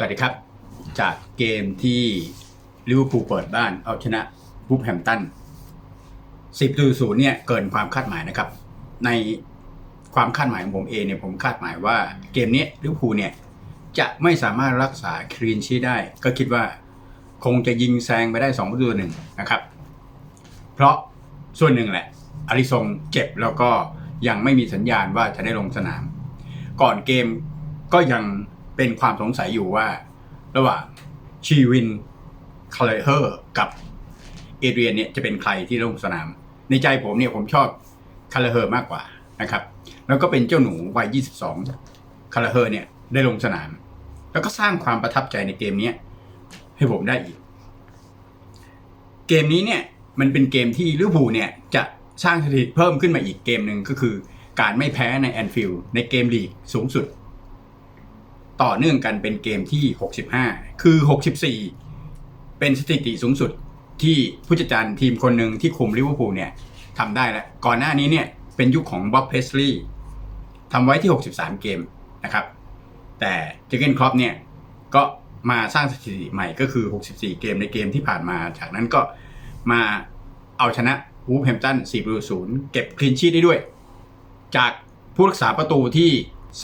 สวัสดีครับ จากเกมที่ลิเวอร์พูลเปิดบ้านเอาชนะวูฟแฮมตัน10ประตูศูนย์เนี่ยเกินความคาดหมายนะครับ ในความคาดหมายของผมเองเนี่ยผมคาดหมายว่าเกมนี้ลิเวอร์พูลเนี่ยจะไม่สามารถรักษาคลีนชีได้ ก็คิดว่าคงจะยิงแซงไปได้2ประตูต่อหนึ่งนะครับ เพราะส่วนหนึ่งแหละอาริซงเจ็บแล้วก็ยังไม่มีสัญญาณว่าจะได้ลงสนาม ก่อนเกมก็ยัง เป็นความสงสัยอยู่ว่า ระหว่างชีวินคาเลเฮอร์กับเอเดรียนเนี่ยจะเป็นใครที่ลงสนาม ในใจผมเนี่ยผมชอบคาเลเฮอร์มากกว่านะครับ แล้วก็เป็นเจ้าหนูวัย 22 คาเลเฮอร์เนี่ยได้ลงสนาม แล้วก็สร้างความประทับใจในเกมนี้ให้ผมได้อีก เกมนี้เนี่ยมันเป็นเกมที่ลิเวอร์พูลเนี่ยจะสร้างสถิติเพิ่มขึ้นมาอีกเกมหนึ่งก็คือการไม่แพ้ในแอนฟิลด์ในเกมลีกสูงสุด ต่อเนื่องกันเป็นเกมที่ 65 คือ 64 เป็นสถิติสูงสุดที่ผู้จัดการทีมคนหนึ่งที่คุมลิเวอร์พูลเนี่ยทำได้แล้ว ก่อนหน้านี้เนี่ยเป็นยุคของบ๊อบเพสลีย์ทำไว้ที่ 63 เกมนะครับ แต่เจเกนครอปเนี่ยก็มาสร้างสถิติใหม่ก็คือ 64 เกมในเกมที่ผ่านมา จากนั้นก็มาเอาชนะวูฟแฮมตัน4ประตูศูนย์เก็บคลีนชีทได้ด้วย จากผู้รักษาประตูที่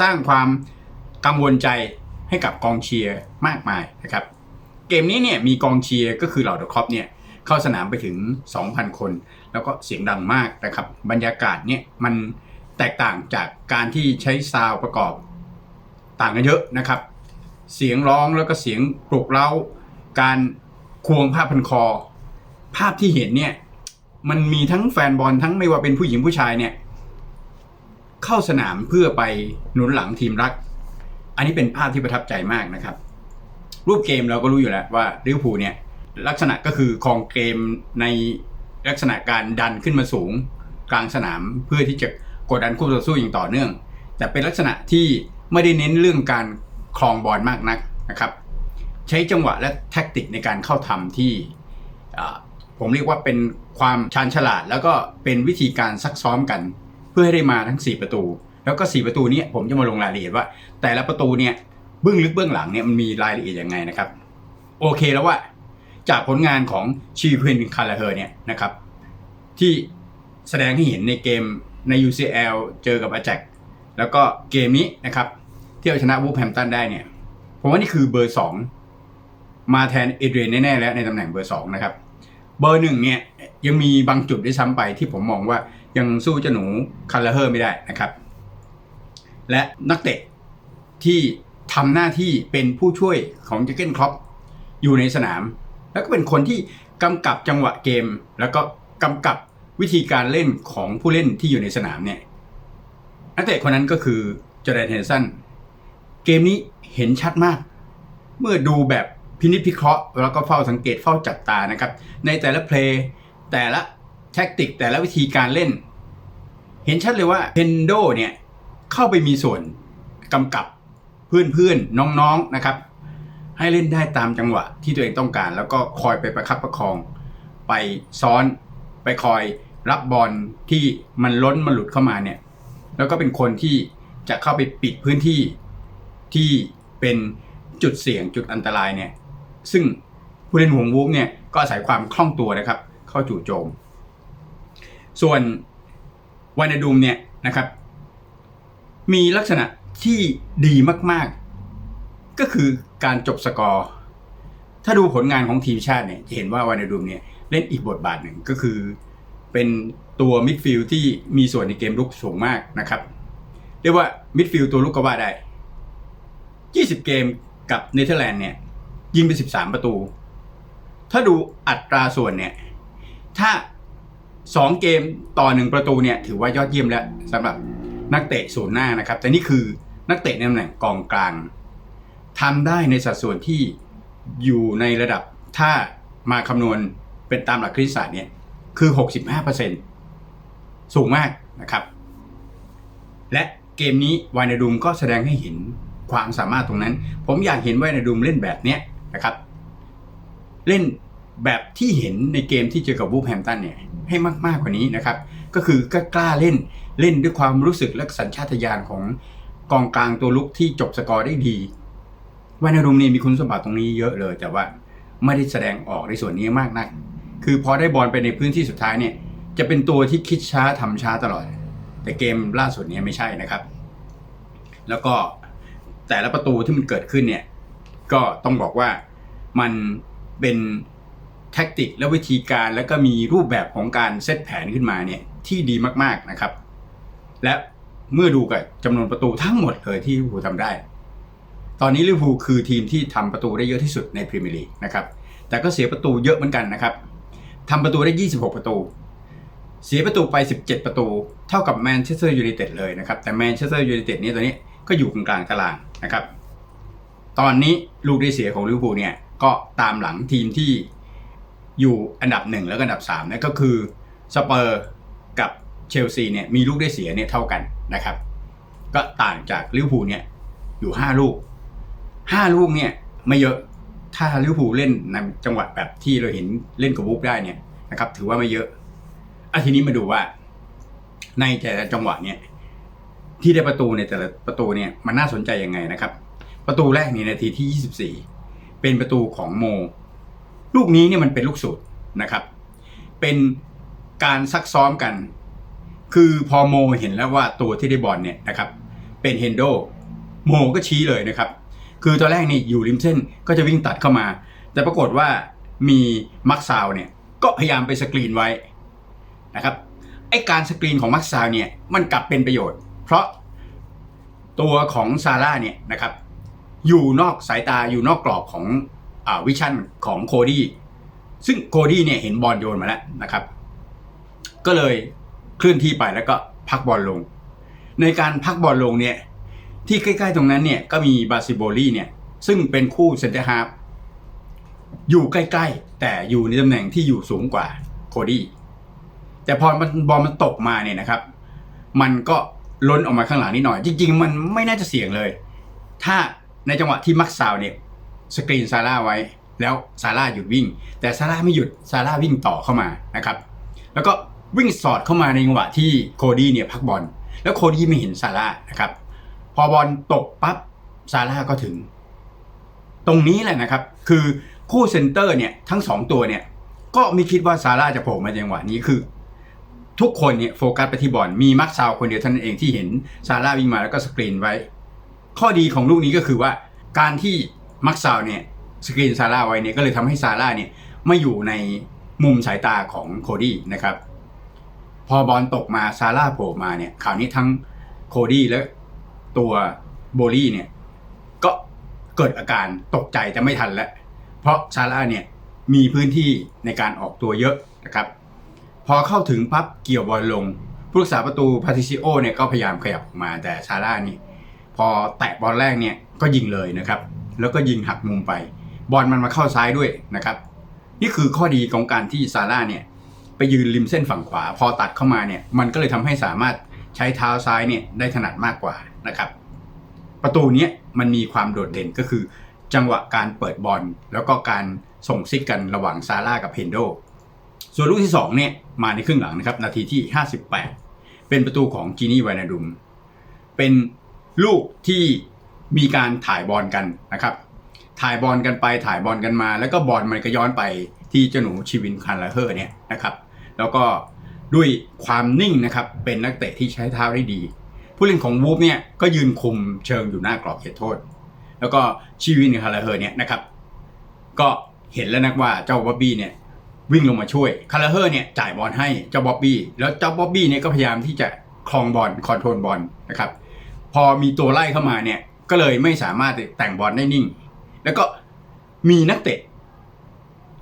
สร้างความ กังวลใจให้กับกองเชียร์มากมายนะครับเกมนี้เนี่ยมีกองเชียร์ก็คือเหล่าเดอะครอปเนี่ยเข้าสนามไปถึง 2,000 คน แล้วก็เสียงดังมากนะครับบรรยากาศเนี่ยมันแตกต่างจากการที่ใช้ซาวประกอบต่างกันเยอะนะครับ เสียงร้องแล้วก็เสียงปลุกเร้า การควงผ้าพันคอ ภาพที่เห็นเนี่ยมันมีทั้งแฟนบอลทั้งไม่ว่าเป็นผู้หญิงผู้ชายเนี่ยเข้าสนามเพื่อไปหนุนหลังทีมรัก อันนี้เป็นภาพที่ประทับใจมากนะครับ รูปเกมเราก็รู้อยู่แล้วว่าลิเวอร์พูลเนี่ยลักษณะก็คือครองเกมในลักษณะการดันขึ้นมาสูงกลางสนามเพื่อที่จะกดดันคู่ต่อสู้อย่างต่อเนื่อง แต่เป็นลักษณะที่ไม่ได้เน้นเรื่องการครองบอลมากนักนะครับ ใช้จังหวะและแท็กติกในการเข้าทำที่ผมเรียกว่าเป็นความชาญฉลาด แล้วก็เป็นวิธีการซักซ้อมกัน เพื่อให้ได้มาทั้ง 4 ประตู แล้วก็4ประตูนี้ผมจะมาลงรายละเอียดว่า แต่ละประตูเนี่ยเบื้องลึกเบื้องหลังเนี่ยมันมีรายละเอียดยังไงนะครับ โอเคแล้วว่าจากผลงานของชีควินคาราเฮอร์เนี่ยนะครับ ที่แสดงให้เห็นในเกมใน UCL เจอกับอาแจกแล้วก็เกมนี้นะครับ ที่เอาชนะวูฟแฮมตันได้เนี่ยผมว่านี่คือเบอร์ 2 มาแทนเอเดรียนแน่ๆแล้วในตำแหน่งเบอร์ 2 นะครับ เบอร์หนึ่งเนี่ยยังมีบางจุดด้ซ้ำไปที่ผมมองว่ายังสู้เจ้าหนูคาราเฮอร์ไม่ได้นะครับ และนักเตะที่ทำหน้าที่เป็นผู้ช่วยของเจเกนครอปอยู่ในสนาม แล้วก็เป็นคนที่กำกับจังหวะเกม แล้วก็กำกับวิธีการเล่นของผู้เล่นที่อยู่ในสนามเนี่ยนักเตะคนนั้นก็คือจอร์แดนเฮนสันเกมนี้เห็นชัดมาก เมื่อดูแบบพินิจพิเคราะห์ แล้วก็เฝ้าสังเกตเฝ้าจับตานะครับ ในแต่ละเพลย์แต่ละแท็กติกแต่ละวิธีการเล่น เห็นชัดเลยว่าเฮนโดเนี่ย เข้าไปมีส่วนกำกับเพื่อนๆ น้องๆนะครับ ให้เล่นได้ตามจังหวะที่ตัวเองต้องการ แล้วก็คอยไปประคับประคอง ไปซ้อนไปคอยรับบอลที่มันล้นมันหลุดเข้ามาเนี่ยแล้วก็เป็นคนที่จะเข้าไปปิดพื้นที่ที่เป็นจุดเสี่ยงจุดอันตรายเนี่ยซึ่งผู้เล่นหวงวูฟเนี่ยก็อาศัยความคล่องตัวนะครับ เข้าจู่โจม ส่วนวานาดูมเนี่ยนะครับ มีลักษณะที่ดีมากๆ ก็คือการจบสกอร์ ถ้าดูผลงานของทีมชาติเนี่ย จะเห็นว่าวานาดูมเนี่ยเล่นอีกบทบาทหนึ่งก็คือ เป็นตัวมิดฟิลด์ที่มีส่วนในเกมลุกสูงมากนะครับ เรียกว่ามิดฟิลด์ตัวลุกก็ว่าได้ 20 เกมกับเนเธอร์แลนด์เนี่ย ยิงไป 13 ประตู ถ้าดูอัตราส่วนเนี่ย ถ้า 2 เกมต่อ 1 ประตูเนี่ย ถือว่ายอดเยี่ยมแล้วสำหรับ นักเตะศูนย์หน้านะครับ แต่นี่คือนักเตะในตำแหน่งกองกลางทำได้ในสัดส่วนที่อยู่ในระดับถ้ามาคำนวณเป็นตามหลักคณิตศาสตร์เนี่ยคือ 65%สูงมากนะครับ และเกมนี้วายนาดุมก็แสดงให้เห็นความสามารถตรงนั้น ผมอยากเห็นวายนาดุมเล่นแบบเนี้ยนะครับ เล่นแบบที่เห็นในเกมที่เจอกับวูฟแฮมตันเนี่ยให้มาก ๆ กว่านี้นะครับ ก็คือกกล้าเล่นเล่นด้วยความรู้สึกและสัญชาตญาณของกองกลางตัวลุกที่จบสกอร์ได้ดีวานารุมเนี่ยมีคุณสมบัติตรงนี้เยอะเลย แต่ว่าไม่ได้แสดงออกในส่วนนี้มากนัก คือพอได้บอลไปในพื้นที่สุดท้ายเนี่ย จะเป็นตัวที่คิดช้าทำช้าตลอด แต่เกมล่าสุดนี้ไม่ใช่นะครับ แล้วก็แต่ละประตูที่มันเกิดขึ้นเนี่ย ก็ต้องบอกว่ามันเป็นแท็กติกและวิธีการแล้วก็มีรูปแบบของการเซตแผนขึ้นมาเนี่ย ที่ดีมากๆนะครับ และเมื่อดูกับจำนวนประตูทั้งหมดเลยที่ลิเวอร์พูลทำได้ ตอนนี้ลิเวอร์พูลคือทีมที่ทำประตูได้เยอะที่สุดในพรีเมียร์ลีกนะครับ แต่ก็เสียประตูเยอะเหมือนกันนะครับทำประตูได้ 26 ประตู เสียประตูไป 17 ประตู เท่ากับแมนเชสเตอร์ยูไนเต็ดเลยนะครับ แต่แมนเชสเตอร์ยูไนเต็ดนี่ตอนนี้ก็อยู่กลางๆตารางนะครับ ตอนนี้ลูกได้เสียของลิเวอร์พูลเนี่ยก็ตามหลังทีมที่อยู่อันดับหนึ่งแล้วก็อันดับ3นั่นก็คือสเปอร์ กับเชลซีเนี่ยมีลูกได้เสียเนี่ยเท่ากันนะครับ ก็ต่างจากลิเวอร์พูลเนี่ยอยู่ 5 ลูก 5 ลูกเนี่ยไม่เยอะถ้าลิเวอร์พูลเล่นในจังหวะแบบที่เราเห็นเล่นกับวูฟได้เนี่ยนะครับ ถือว่าไม่เยอะอะทีนี้มาดูว่า ในแต่ละจังหวะเนี่ยที่ได้ประตูในแต่ละประตูเนี่ยมันน่าสนใจยังไงนะครับ ประตูแรกในนาทีที่ 24 เป็นประตูของโม ลูกนี้เนี่ยมันเป็นลูกสูตรนะครับ เป็น การซักซ้อมกัน คือพอโมเห็นแล้วว่าตัวที่ได้บอลเนี่ยนะครับ เป็นเฮนโดโมก็ชี้เลยนะครับ คือตอนแรกนี่อยู่ริมเส้นก็จะวิ่งตัดเข้ามา แต่ปรากฏว่ามีมักซาวเนี่ยก็พยายามไปสกรีนไว้นะครับไอการสกรีนของมักซาวเนี่ยมันกลับเป็นประโยชน์ เพราะตัวของซาร่าเนี่ยนะครับอยู่นอกสายตาอยู่นอกกรอบของอวิชั่นของโคดี้ซึ่งโคดี้เนี่ยเห็นบอลโยนมาแล้วนะครับ ก็เลยเคลื่อนที่ไปแล้วก็พักบอลลง ในการพักบอลลงเนี่ยที่ใกล้ๆตรงนั้นเนี่ยก็มีบาซิโบลีเนี่ยซึ่งเป็นคู่เซนเตอร์ฮาร์ฟอยู่ใกล้ๆ แต่อยู่ในตำแหน่งที่อยู่สูงกว่าโคดี้แต่พอมันบอลมันตกมาเนี่ยนะครับ มันก็ล้นออกมาข้างหลังนิดหน่อย จริง ๆ มันไม่น่าจะเสี่ยงเลย ถ้าในจังหวะที่มักซาวเนี่ยสกรีนซาร่าไว้ แล้วซาร่าหยุดวิ่ง แต่ซาร่าไม่หยุดซาร่าวิ่งต่อเข้ามานะครับ แล้วก็ วิ่งสอดเข้ามาในจังหวะที่โคดี้เนี่ยพักบอลแล้วโคดี้ไม่เห็นซาร่านะครับ พอบอลตกปั๊บซาร่าก็ถึง ตรงนี้แหละนะครับ คือคู่เซนเตอร์เนี่ยทั้งสองตัวเนี่ย ก็ไม่คิดว่าซาร่าจะโผล่มาในจังหวะนี้คือ ทุกคนเนี่ยโฟกัสไปที่บอลมีมักซาวคนเดียวเท่านั้นเองที่เห็นซาร่าวิ่งมาแล้วก็สกรีนไว้ ข้อดีของลูกนี้ก็คือว่า การที่มักซาวเนี่ยสกรีนซาร่าไว้เนี่ยก็เลยทำให้ซาร่าเนี่ยไม่อยู่ในมุมสายตาของโคดี้นะครับ พอบอลตกมาซาร่าโผล่มาเนี่ยคราวนี้ทั้งโคดี้และตัวโบลี่เนี่ยก็เกิดอาการตกใจแต่ไม่ทันแล้ว เพราะซาร่าเนี่ยมีพื้นที่ในการออกตัวเยอะนะครับ พอเข้าถึงปั๊บเกี่ยวบอลลง ผู้รักษาประตูพาติซิโอเนี่ยก็พยายามขยับออกมาแต่ซาร่านี่ พอแตะบอลแรกเนี่ยก็ยิงเลยนะครับ แล้วก็ยิงหักมุมไป บอลมันมาเข้าซ้ายด้วยนะครับ นี่คือข้อดีของการที่ซาร่าเนี่ย ไปยืนริมเส้นฝั่งขวา พอตัดเข้ามาเนี่ยมันก็เลยทำให้สามารถใช้เท้าซ้ายเนี่ยได้ถนัดมากกว่านะครับ ประตูนี้มันมีความโดดเด่นก็คือ จังหวะการเปิดบอลแล้วก็การส่งซิกกันระหว่างซาร่ากับเฮนโด ส่วนลูกที่2เนี่ยมาในครึ่งหลังนะครับ นาทีที่ 58 เป็นประตูของจีนี่ไวนาดุม เป็นลูกที่มีการถ่ายบอลกันนะครับ ถ่ายบอลกันไปถ่ายบอลกันมา แล้วก็บอลมันก็ย้อนไปที่เจ้าหนูชีวินคันลาเฮอร์เนี่ยนะครับ แล้วก็ด้วยความนิ่งนะครับเป็นนักเตะที่ใช้เท้าได้ดี ผู้เล่นของวูฟเนี่ยก็ยืนคุมเชิงอยู่หน้ากรอบเขตโทษ แล้วก็ชีวินคันลาเฮอร์เนี่ยนะครับ ก็เห็นแล้วนะว่าเจ้าบ๊อบบี้เนี่ยวิ่งลงมาช่วยคาราเฮอร์เนี่ยจ่ายบอลให้เจ้าบ๊อบบี้แล้วเจ้าบ๊อบบี้เนี่ยก็พยายามที่จะคลองบอลคอนโทรลบอลนะครับ พอมีตัวไล่เข้ามาเนี่ยก็เลยไม่สามารถแต่งบอลได้นิ่ง แล้วก็มีนักเตะ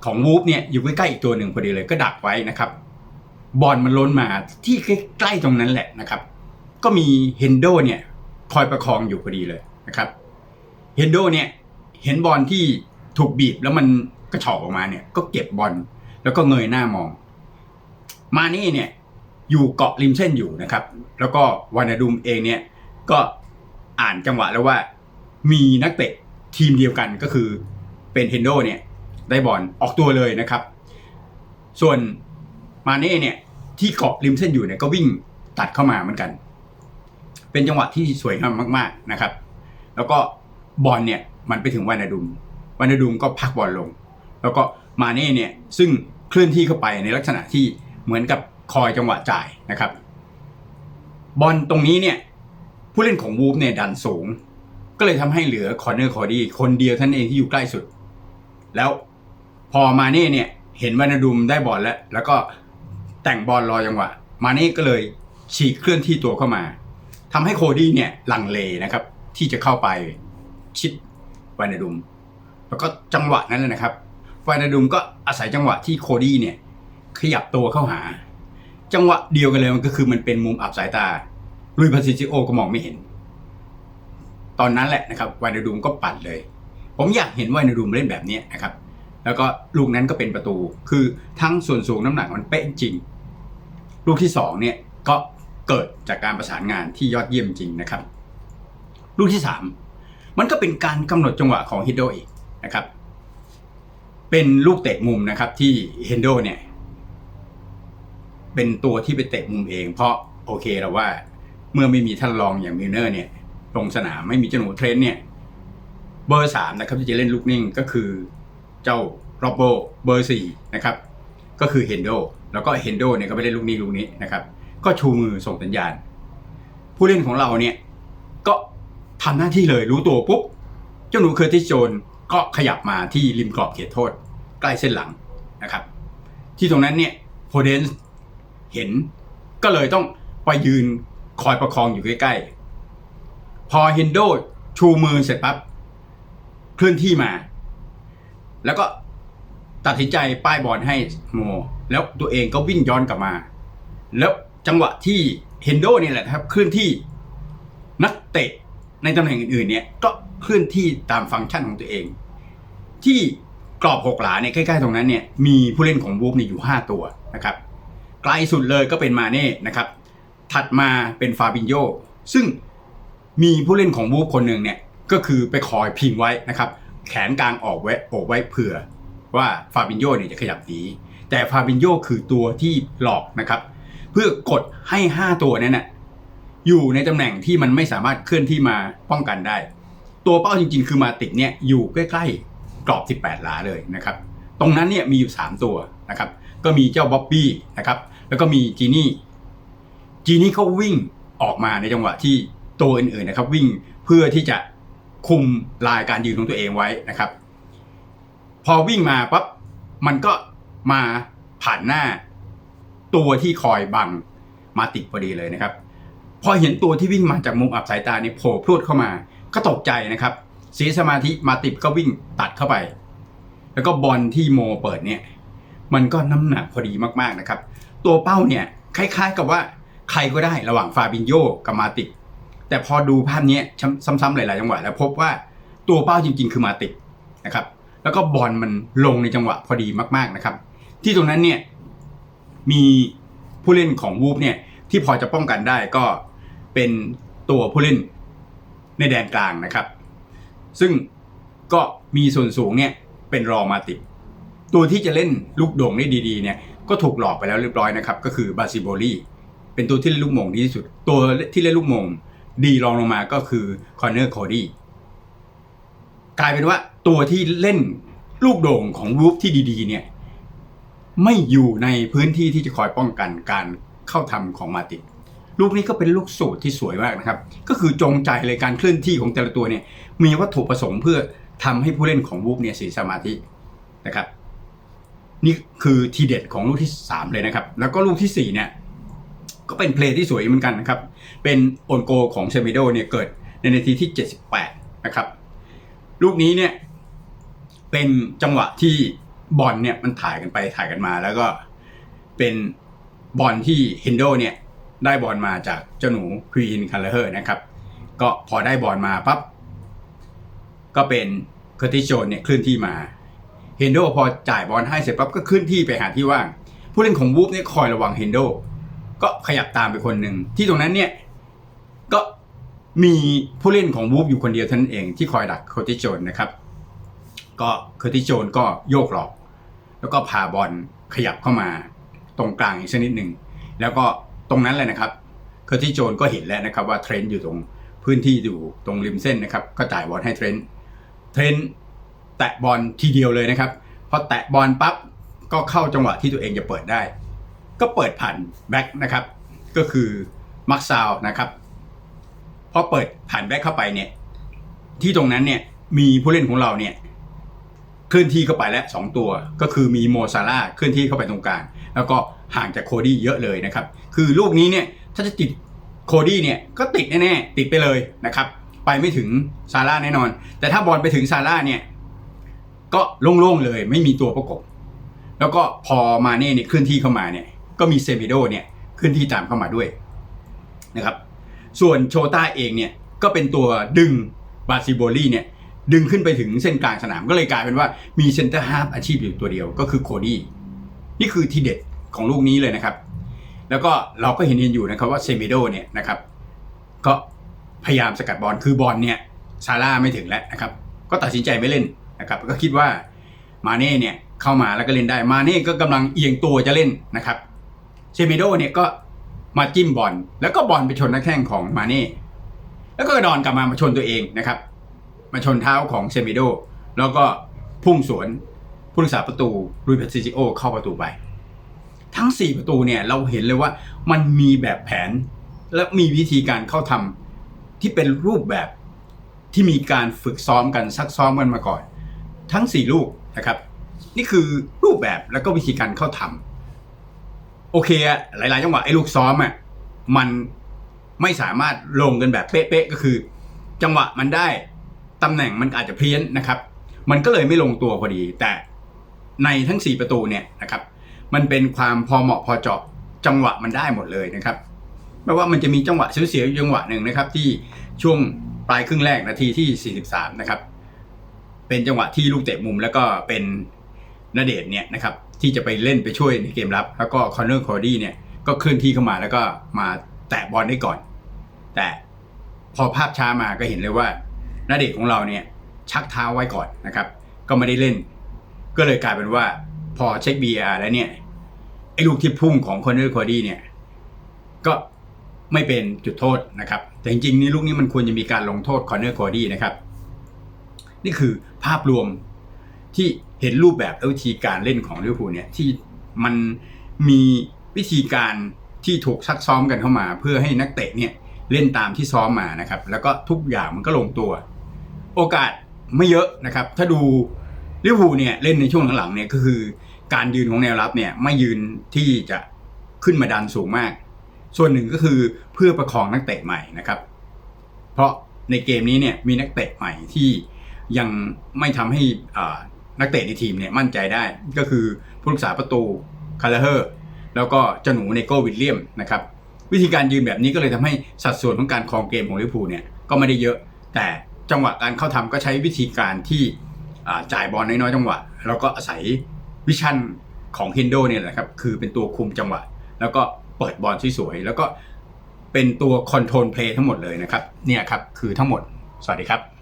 ของวูฟเนี่ยอยู่ใกล้ๆอีกตัวหนึ่งพอดีเลยก็ดักไว้นะครับ บอลมันล้นมาที่ใกล้ๆตรงนั้นแหละนะครับ ก็มีเฮนโดเนี่ยคอยประคองอยู่พอดีเลยนะครับเฮนโดเนี่ยเห็นบอลที่ถูกบีบแล้วมันกระฉอกออกมาเนี่ยก็เก็บบอลแล้วก็เงยหน้ามอง มานี่เนี่ยอยู่เกาะริมเส้นอยู่นะครับ แล้วก็วานาดุมเองเนี่ยก็อ่านจังหวะแล้วว่า มีนักเตะทีมเดียวกันก็คือเป็นเฮนโดเนี่ยได้บอลออกตัวเลยนะครับ ส่วน มาเน่เนี่ยที่เกาะริมเส้นอยู่เนี่ยก็วิ่งตัดเข้ามาเหมือนกัน เป็นจังหวะที่สวยงามมาก ๆนะครับ แล้วก็บอลเนี่ยมันไปถึงวานาดุมวานาดุมก็พักบอลลง แล้วก็มาเน่เนี่ยซึ่งเคลื่อนที่เข้าไปในลักษณะที่เหมือนกับคอยจังหวะจ่ายนะครับ บอลตรงนี้เนี่ยผู้เล่นของวูฟเนี่ยดันสูง ก็เลยทำให้เหลือคอนเนอร์คอร์ดี้คนเดียวท่านเองที่อยู่ใกล้สุด แล้วพอมาเน่เนี่ยเห็นวานาดุมได้บอลแล้ว แล้วก็ แต่งบอลรอจังหวะ มาเน่ก็เลยฉีกเคลื่อนที่ตัวเข้ามาทำให้โคดี้เนี่ยลังเลนะครับ ที่จะเข้าไปชิดวานาดุม แล้วก็จังหวะนั้นแหละนะครับวานาดุมก็อาศัยจังหวะที่โคดี้เนี่ยขยับตัวเข้าหา จังหวะเดียวกันเลยมันก็คือมันเป็นมุมอับสายตาลุยพาซิซิโอก็มองไม่เห็น ตอนนั้นแหละนะครับวานาดุมก็ปัดเลย ผมอยากเห็นวานาดุมเล่นแบบนี้นะครับแล้วก็ลูกนั้นก็เป็นประตู คือทั้งส่วนสูงน้ำหนักมันเป๊ะจริง ลูกที่สองเนี่ยก็เกิดจากการประสานงานที่ยอดเยี่ยมจริงนะครับ ลูกที่สามมันก็เป็นการกำหนดจังหวะของฮิโดอีกนะครับ เป็นลูกเตะมุมนะครับที่เฮนโดเนี่ยเป็นตัวที่ไปเตะมุมเอง เพราะโอเคเราว่าเมื่อไม่มีท่านรองอย่างมิลเนอร์เนี่ยลงสนามไม่มีเจ้าหนูเทรนเนี่ยเบอร์สามนะครับที่จะเล่นลูกนิ่งก็คือเจ้าโรโบเบอร์สี่นะครับ ก็คือเฮนโด แล้วก็เฮนโดเนี่ยก็ไปเล่นลูกนี้ลูกนี้นะครับ ก็ชูมือส่งสัญญาณ ผู้เล่นของเราเนี่ยก็ทำหน้าที่เลยรู้ตัวปุ๊บเจ้าหนูเคอร์ติสโจนก็ขยับมาที่ริมกรอบเขตโทษ ใกล้เส้นหลังนะครับ ที่ตรงนั้นเนี่ยโพเดนส์เห็นก็เลยต้องไปยืนคอยประคองอยู่ใกล้ๆ พอเฮนโดชูมือเสร็จปั๊บเคลื่อนที่มา แล้วก็ ตัดสินใจป้ายบอลให้โม แล้วตัวเองก็วิ่งย้อนกลับมา แล้วจังหวะที่เฮนโดเนี่ยแหละครับเคลื่อนที่นักเตะในตำแหน่งอื่นๆเนี่ยก็เคลื่อนที่ตามฟังก์ชันของตัวเอง ที่กรอบหกหลาเนี่ยใกล้ๆตรงนั้นเนี่ยมีผู้เล่นของวูฟเนี่ยอยู่ 5 ตัวนะครับไกลสุดเลยก็เป็นมาเน่นะครับ ถัดมาเป็นฟาบินโยซึ่งมีผู้เล่นของวูฟคนหนึ่งเนี่ยก็คือไปคอยพิงไว้นะครับ แขนกลางออกไว้โอกไว้เผื่อ ว่าฟาบินโยเนี่ยจะขยับหนีแต่ฟาบินโยคือตัวที่หลอกนะครับ เพื่อกดให้ 5 ตัวนั้นน่ะอยู่ในตำแหน่งที่มันไม่สามารถเคลื่อนที่มาป้องกันได้ ตัวเป้าจริง ๆ คือมาติดเนี่ยอยู่ใกล้ๆกรอบ 18 หลาเลยนะครับ ตรงนั้นเนี่ยมีอยู่ 3 ตัวนะครับ ก็มีเจ้าบ๊อบบี้นะครับ แล้วก็มีจีนี่ จีนี่เขาวิ่งออกมาในจังหวะที่ตัวอื่นๆนะครับ วิ่งเพื่อที่จะคุมลายการยืนของตัวเองไว้นะครับ พอวิ่งมาปั๊บมันก็มาผ่านหน้า ตัวที่คอยบังมาติดพอดีเลยนะครับ พอเห็นตัวที่วิ่งมาจากมุมอับสายตานี่โผล่พรวดเข้ามา ก็ตกใจนะครับเสียสมาธิมาติดก็วิ่งตัดเข้าไป แล้วก็บอลที่โมเปิดเนี่ย มันก็น้ำหนักพอดีมากๆนะครับ ตัวเป้าเนี่ยคล้ายๆกับว่าใครก็ได้ระหว่างฟาบินโยกับมาติกแต่พอดูภาพนี้ซ้ำๆหลายๆจังหวะแล้วพบว่าตัวเป้าจริง ๆ คือมาติกนะครับ แล้วก็บอลมันลงในจังหวะพอดีมากๆนะครับ ที่ตรงนั้นเนี่ยมีผู้เล่นของวูฟเนี่ยที่พอจะป้องกันได้ก็เป็นตัวผู้เล่นในแดนกลางนะครับ ซึ่งก็มีส่วนสูงเนี่ยเป็นรอมาติกตัวที่จะเล่นลูกโด่งได้ดีๆเนี่ยก็ถูกหลอกไปแล้วเรียบร้อยนะครับ ก็คือบาซิโบลีเป็นตัวที่เล่นลูกโมงดีที่สุด ตัวที่เล่นลูกโมงดีรองลงมาก็คือคอนเนอร์โคดี้ กลายเป็นว่าตัวที่เล่นลูกโด่งของวูฟที่ดีๆ เนี่ย ไม่อยู่ในพื้นที่ที่จะคอยป้องกันการเข้าทำของมาติกลูกนี้ก็เป็นลูกสูตรที่สวยมากนะครับ ก็คือจงใจเลยการเคลื่อนที่ของแต่ละตัวเนี่ย มีวัตถุประสงค์เพื่อทำให้ผู้เล่นของวูฟเนี่ยเสียสมาธินะครับ นี่คือทีเด็ดของลูกที่ 3 เลยนะครับ แล้วก็ลูกทีสี่4 เนี่ย ก็เป็นเพลย์ที่สวยเหมือนกันนะครับ เป็นโอนโกของเซมิโดเนี่ยเกิดในนาทีที่ 78 นะครับ ลูกนี้เนี่ย เป็นจังหวะที่บอลเนี่ยมันถ่ายกันไปถ่ายกันมา แล้วก็เป็นบอลที่เฮนโดเนี่ย ได้บอลมาจากเจ้าหนูควีนคาร์เลอร์นะครับ ก็พอได้บอลมาปั๊บก็เป็นเคอร์ติโจนเนี่ยเคลื่อนที่มาเฮนโดพอจ่ายบอลให้เสร็จปั๊บก็เคลื่อนที่ไปหาที่ว่าง ผู้เล่นของวูฟเนี่ยคอยระวังเฮนโดก็ขยับตามไปคนหนึ่งที่ตรงนั้นเนี่ย มีผู้เล่นของวูฟอยู่คนเดียวท่านเองที่คอยดักเคอร์ติโจนนะครับ ก็เคอร์ติโจนก็โยกหลอก แล้วก็พาบอลขยับเข้ามาตรงกลางอีกสักนิดหนึ่งแล้วก็ตรงนั้นเลยนะครับเคอร์ติโจนก็เห็นแล้วนะครับว่าเทรนต์อยู่ตรงพื้นที่อยู่ตรงริมเส้นนะครับ ก็จ่ายบอลให้เทรนต์เทรนด์แตะบอลทีเดียวเลยนะครับพอแตะบอลปั๊บก็เข้าจังหวะที่ตัวเองจะเปิดได้ ก็เปิดผ่านแบ็คนะครับ ก็คือมักซาวนะครับ พอเปิดผ่านแบ็คเข้าไปเนี่ย ที่ตรงนั้นเนี่ยมีผู้เล่นของเราเนี่ยเคลื่อนที่เข้าไปแล้วสองตัว ก็คือมีโมซาร่าเคลื่อนที่เข้าไปตรงกลางแล้วก็ห่างจากโคดี้เยอะเลยนะครับ คือลูกนี้เนี่ยถ้าจะติดโคดี้เนี่ยก็ติดแน่ๆติดไปเลยนะครับ ไปไม่ถึงซาร่าแน่นอน แต่ถ้าบอลไปถึงซาร่าเนี่ยก็โล่งๆเลยไม่มีตัวประกบ แล้วก็พอมาเน่เนี่ยเคลื่อนที่เข้ามาเนี่ยก็มีเซมิโดเนี่ยเคลื่อนที่ตามเข้ามาด้วยนะครับ ส่วนโชต้าเองเนี่ยก็เป็นตัวดึงบาซิโบลี่เนี่ยดึงขึ้นไปถึงเส้นกลางสนามก็เลยกลายเป็นว่ามีเซนเตอร์ฮาฟอาชีพอยู่ตัวเดียวก็คือโคดี้นี่คือทีเด็ดของลูกนี้เลยนะครับ แล้วก็เราก็เห็นเห็นอยู่นะครับว่าเซมิโดเนี่ยนะครับ ก็พยายามสกัดบอลคือบอลเนี่ยซาร่าไม่ถึงแล้วนะครับ ก็ตัดสินใจไม่เล่นนะครับ ก็คิดว่ามาเน่เนี่ยเข้ามาแล้วก็เล่นได้มาเน่ก็กำลังเอียงตัวจะเล่นนะครับเซมิโดเนี่ยก็ มาจิ้มบอลแล้วก็บอลไปชนนักแข้งของมาเน่แล้วก็กระดอนกลับมามาชนตัวเองนะครับ มาชนเท้าของเซมิโด แล้วก็พุ่งสวนผู้รักษาประตูลุยเพซิซิโอเข้าประตูไป ทั้ง 4 ประตูเนี่ยเราเห็นเลยว่ามันมีแบบแผน และมีวิธีการเข้าทำที่เป็นรูปแบบที่มีการฝึกซ้อมกันซักซ้อมกันมาก่อน ทั้ง 4 ลูกนะครับ นี่คือรูปแบบแล้วก็วิธีการเข้าทำ โอเคอะหลายๆจังหวะไอ้ลูกซ้อมอะมันไม่สามารถลงกันแบบเป๊ะๆก็คือ จังหวะมันได้ตำแหน่งมันอาจจะเพี้ยนนะครับ มันก็เลยไม่ลงตัวพอดี แต่ในทั้ง 4 ประตูเนี่ยนะครับ มันเป็นความพอเหมาะพอเจาะจังหวะมันได้หมดเลยนะครับไม่ว่ามันจะมีจังหวะเสียวๆจังหวะหนึ่งนะครับ ที่ช่วงปลายครึ่งแรกนาทีที่ 43 นะครับ เป็นจังหวะที่ลูกเตะมุมแล้วก็เป็นนาเดชเนี่ยนะครับ ที่จะไปเล่นไปช่วยในเกมรับ แล้วก็คอนเนอร์คอร์ดี้เนี่ยก็เคลื่อนที่เข้ามาแล้วก็มาแตะบอลได้ก่อน แต่พอภาพช้ามาก็เห็นเลยว่านาเดชน์ของเราเนี่ยชักเท้าไว้ก่อนนะครับ ก็ไม่ได้เล่น ก็เลยกลายเป็นว่าพอเช็ค VR แล้วเนี่ยไอ้ลูกที่พุ่งของคอนเนอร์คอร์ดี้เนี่ยก็ไม่เป็นจุดโทษนะครับ แต่จริงๆนี่ลูกนี้มันควรจะมีการลงโทษคอนเนอร์คอร์ดี้นะครับ นี่คือภาพรวมที่ เห็นรูปแบบและวิธีการเล่นของลิเวอร์พูลเนี่ยที่มันมีวิธีการที่ถูกซักซ้อมกันเข้ามา เพื่อให้นักเตะเนี่ยเล่นตามที่ซ้อมมานะครับ แล้วก็ทุกอย่างมันก็ลงตัว โอกาสไม่เยอะนะครับ ถ้าดูลิเวอร์พูลเนี่ยเล่นในช่วงหลังๆเนี่ยก็คือ การยืนของแนวรับเนี่ยไม่ยืนที่จะขึ้นมาดันสูงมาก ส่วนหนึ่งก็คือเพื่อประคองนักเตะใหม่นะครับ เพราะในเกมนี้เนี่ยมีนักเตะใหม่ที่ยังไม่ทำให้อ่า นักเตะในทีมเนี่ยมั่นใจได้ก็คือผู้รักษาประตูคาร์เฮอร์แล้วก็เจ้าหนูเนโกวิลเลียมนะครับวิธีการยืนแบบนี้ก็เลยทำให้สัดส่วนของการครองเกมของลิเวอร์พูลเนี่ยก็ไม่ได้เยอะ แต่จังหวะการเข้าทำก็ใช้วิธีการที่จ่ายบอลน้อยๆจังหวะ แล้วก็อาศัยวิชั่นของเฮนโดเนี่ยแหละครับคือเป็นตัวคุมจังหวะ แล้วก็เปิดบอลสวยๆแล้วก็เป็นตัวคอนโทรลเพลย์ทั้งหมดเลยนะครับเนี่ยครับคือทั้งหมด สวัสดีครับ